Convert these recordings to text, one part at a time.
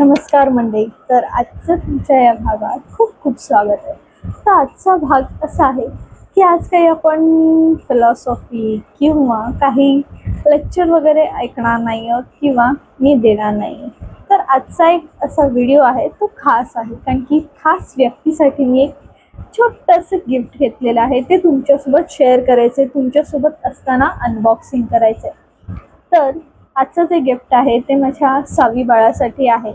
नमस्कार मंडळी. तर आजचं तुमच्या या भागात खूप खूप स्वागत आहे. तर आजचा भाग असा आहे की आज काही आपण फिलॉसॉफी किंवा काही लेक्चर वगैरे ऐकणार नाही आहोत किंवा मी देणार नाही तर आजचा एक असा व्हिडिओ आहे तो खास आहे. कारण की खास व्यक्तीसाठी मी एक छोटंसं गिफ्ट घेतलेलं आहे. ते तुमच्यासोबत शेअर करायचं आहे तुमच्यासोबत असताना अनबॉक्सिंग करायचं आहे तर आजचं जे गिफ्ट आहे ते माझ्या सावी बाळासाठी आहे.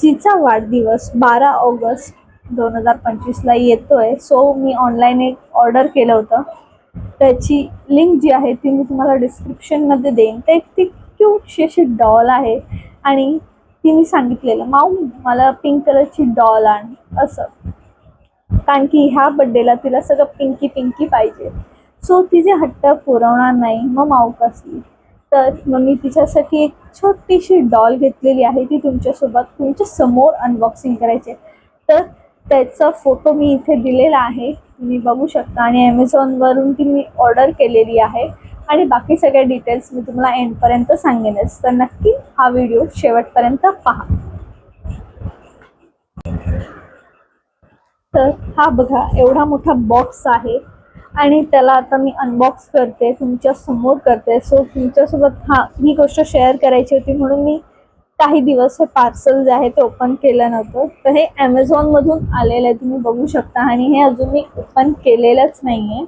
जिचा वाढदिवस बारा ऑगस्ट दोन हजार पंचवीसला येतो आहे सो मी ऑनलाईन एक ऑर्डर केलं होतं. त्याची लिंक जी आहे ती मी तुम्हाला डिस्क्रिप्शनमध्ये देईन. ते ती क्यूटशी अशी डॉल आहे आणि तिने सांगितलेलं माऊ मला पिंक कलरची डॉल आण असं. कारण की ह्या बड्डेला तिला सगळं पिंकी पिंकी पाहिजे. सो तिचे हट्ट पुरवणार नाही मग माऊ कसली? तर मग मी तिच्यासाठी एक छोटीशी डॉल घेतलेली आहे. ती तुमच्यासोबत तुमच्यासमोर अनबॉक्सिंग करायची आहे. तर त्याचा फोटो मी इथे दिलेला आहे. तुम्ही बघू शकता आणि ॲमेझॉनवरून ती मी ऑर्डर केलेली आहे. आणि बाकी सगळ्या डिटेल्स मी तुम्हाला एंडपर्यंत सांगेनच. तर नक्की हा व्हिडिओ शेवटपर्यंत पहा. तर हा बघा एवढा मोठा बॉक्स आहे. आणि त्याला आता मी अनबॉक्स करते तुमच्यासमोर करते. सो तुमच्यासोबत हा ही गोष्ट शेअर करायची होती. म्हणून मी काही दिवस हे पार्सल जे आहे ते ओपन केलं नव्हतं. तर हे ॲमेझॉनमधून आलेलं आहे. तुम्ही बघू शकता. आणि हे अजून मी ओपन केलेलंच नाही आहे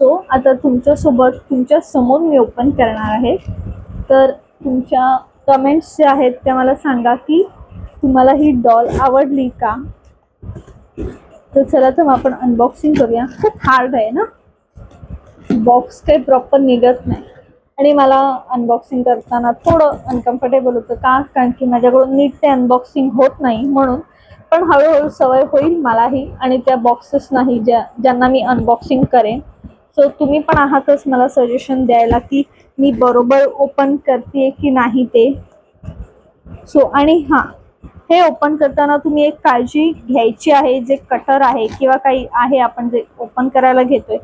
सो आता तुमच्यासोबत तुमच्यासमोर मी ओपन करणार आहे. तर तुमच्या कमेंट्स जे आहेत त्या मला सांगा की तुम्हाला ही डॉल आवडली का? तर चला तर मग आपण अनबॉक्सिंग करूया. खूप हार्ड आहे ना? बॉक्स काही प्रॉपर निघत नाही. आणि मला अनबॉक्सिंग करताना थोडं अनकम्फर्टेबल होतं का? कारण की माझ्याकडून नीट ते अनबॉक्सिंग होत नाही म्हणून. पण हळूहळू सवय होईल मलाही आणि त्या बॉक्सेस नाही ज्या ज्यांना मी अनबॉक्सिंग करेन. सो तुम्ही पण आहातच मला सजेशन द्यायला की मी बरोबर ओपन करते की नाही ते. सो आणि हां हे ओपन करताना तुम्ही एक काळजी घ्यायची आहे जे कटर आहे किंवा काही आहे आपण जे ओपन करायला घेतोय.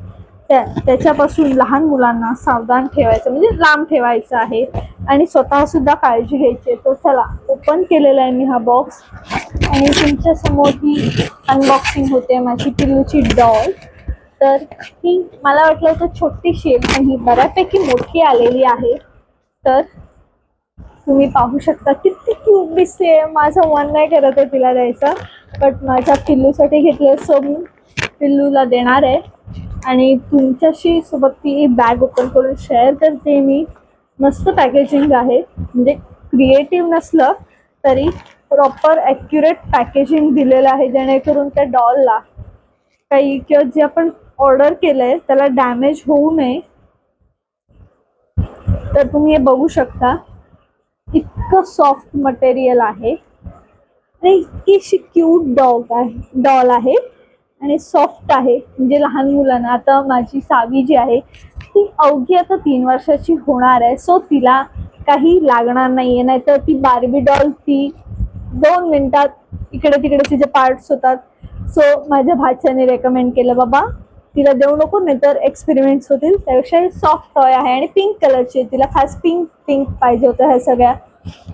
त्याच्यापासून लहान मुलांना सावधान ठेवायचं म्हणजे लांब ठेवायचं आहे. आणि स्वतः सुद्धा काळजी घ्यायची आहे. तर चला ओपन केलेला आहे मी हा बॉक्स आणि तुमच्यासमोर ही अनबॉक्सिंग होते माझी पिल्लूची डॉल तर ही मला वाटलं तर छोटीशी आहे पण ही बऱ्यापैकी मोठी आलेली आहे. तर तुम्ही पाहू शकता किती क्यूट दिसते. माझं मन नाही करत आहे तिला द्यायचं. बट माझ्या पिल्लूसाठी घेतलं सो मी पिल्लूला देणार आहे. आणि तुमच्याशी सोबत ती बॅग ओपन करून शेअर करते मी. मस्त पॅकेजिंग आहे. म्हणजे क्रिएटिव्ह नसलं तरी प्रॉपर ॲक्युरेट पॅकेजिंग दिलेलं आहे जेणेकरून त्या डॉलला काही किंवा जे आपण ऑर्डर केलं आहे त्याला डॅमेज होऊ नये. तर तुम्ही हे बघू शकता. इतकं सॉफ्ट मटेरियल आहे. आणि इतकीशी क्यूट डॉग आहे डॉल आहे. आणि सॉफ्ट आहे. म्हणजे लहान मुलांना. आता माझी सावी जी आहे ती अवघी आता तीन वर्षाची होणार आहे. सो तिला काही लागणार नाही आहे नाहीतर ती बार्बी डॉल ती दोन मिनिटात इकडे तिकडे तिचे पार्ट्स होतात. सो माझ्या भाच्याने रेकमेंड केलं बाबा तिला देऊ नको नाही तर एक्सपेरिमेंट्स होतील. त्यापेक्षा हे सॉफ्ट टॉय आहे आणि पिंक कलरची आहे. तिला खास पिंक पिंक पाहिजे होतं ह्या सगळ्या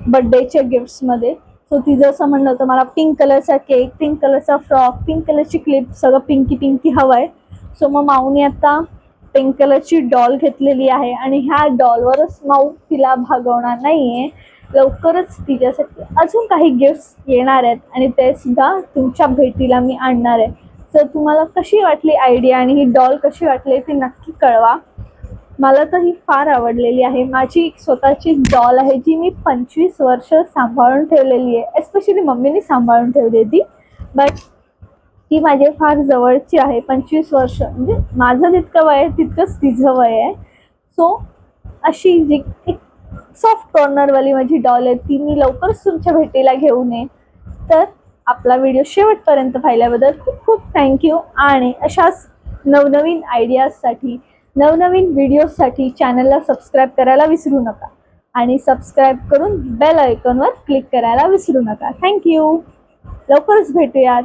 बड्डेच्या गिफ्ट्समध्ये सो तिचं असं म्हणणं होतं मला पिंक कलरचा केक पिंक कलरचा फ्रॉक पिंक कलरची क्लिप सगळं पिंकी पिंकी हवं आहे सो मग माऊने आता पिंक कलरची डॉल घेतलेली आहे आणि ह्या डॉलवरच माऊ तिला भागवणार नाही आहे लवकरच तिच्यासाठी अजून काही गिफ्ट्स येणार आहेत आणि ते सुद्धा तुमच्या भेटीला मी आणणार आहे. तर तुम्हाला कशी वाटली आयडिया आणि ही डॉल कशी वाटली ती नक्की कळवा. मला तर ही फार आवडलेली आहे. माझी एक स्वतःची डॉल आहे जी मी पंचवीस वर्ष सांभाळून ठेवलेली आहे. एस्पेशली मम्मीने सांभाळून ठेवली ती. बट ती माझे फार जवळची आहे पंचवीस वर्ष. म्हणजे माझं जितकं वय आहे तितकंच तिचं वय आहे. सो अशी जी एक सॉफ्ट कॉर्नरवाली माझी डॉल आहे ती मी लवकरच तुमच्या भेटीला घेऊन ये तर आपला व्हिडिओ शेवटपर्यंत पाहिल्याबद्दल खूप खूप थँक्यू आणि अशाच नवनवीन आयडियाजसाठी नवनवीन व्हिडिओजसाठी चॅनलला सबस्क्राईब करायला विसरू नका. आणि सबस्क्राईब करून बेल आयकॉनवर क्लिक करायला विसरू नका. थँक्यू लवकरच भेटूयात.